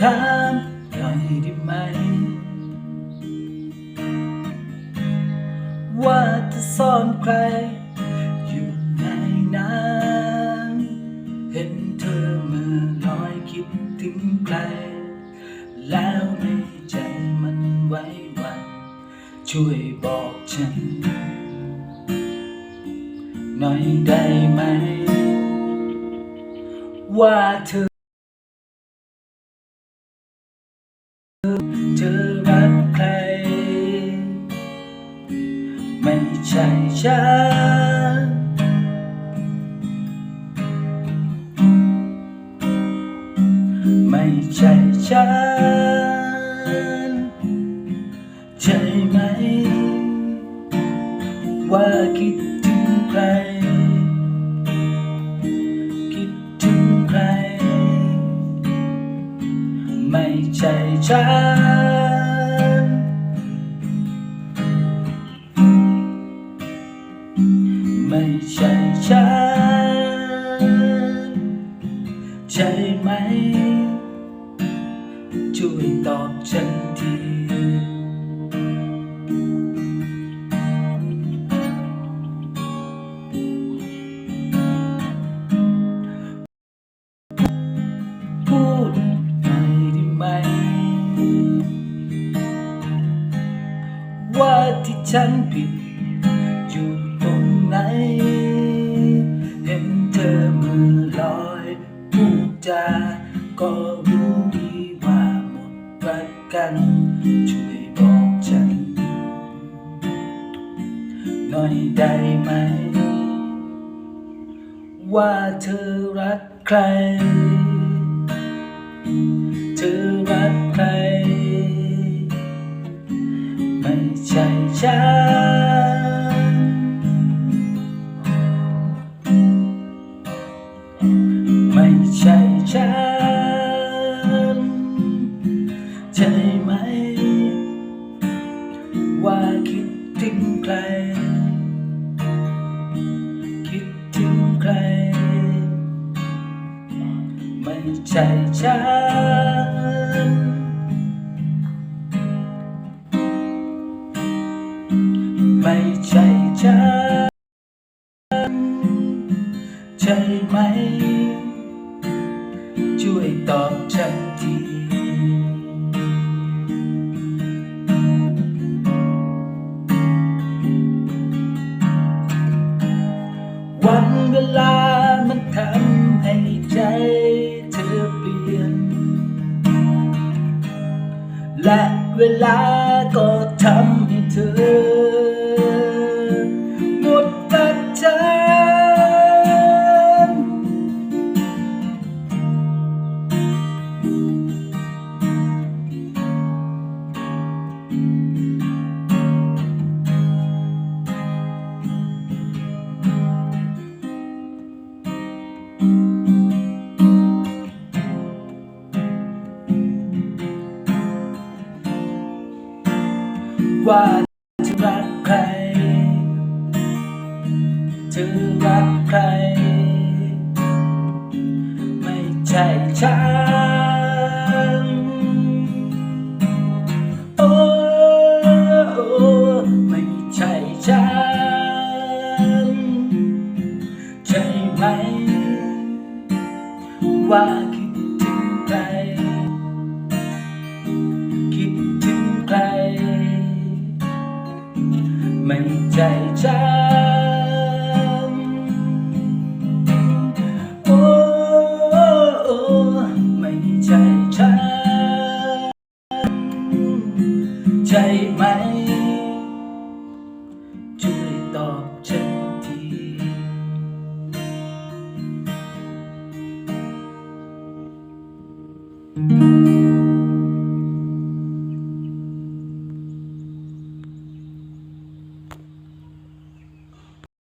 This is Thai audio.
ถามหน่อยได้ไหม ว่าเธอซ่อนใคร อยู่ในนั้นเห็นเธอมือลอยคิดถึงใคร แล้วในใจมันไว้วัน ช่วยบอกฉัน หน่อยได้ไหม ว่าเธอ เธอรักใคร ไม่ใช่ฉันไม่ใช่ฉันใช่ไหม ว่าคิดถึงใคร คิดถึงใคร ไม่ใช่ฉัน ใช่ไหม ช่วยตอบฉันที พูดหน่อยได้ไหม ว่าที่ฉันผิด ช่วยบอกฉันหน่อยได้ไหม ว่าเธอรักใคร ไม่ใช่ฉันไและเวลาก็ทำให้เธอ ว่าเธอรักใครเธอรักใคร ไม่ใช่ฉันโอ้โอ้ไม่ใช่ฉัน ใช่ไหมว่า ไม่ใช่ฉันโอ้โอ้ไม่ใช่ฉันใช่ไหมช่วยตอบฉันที Thank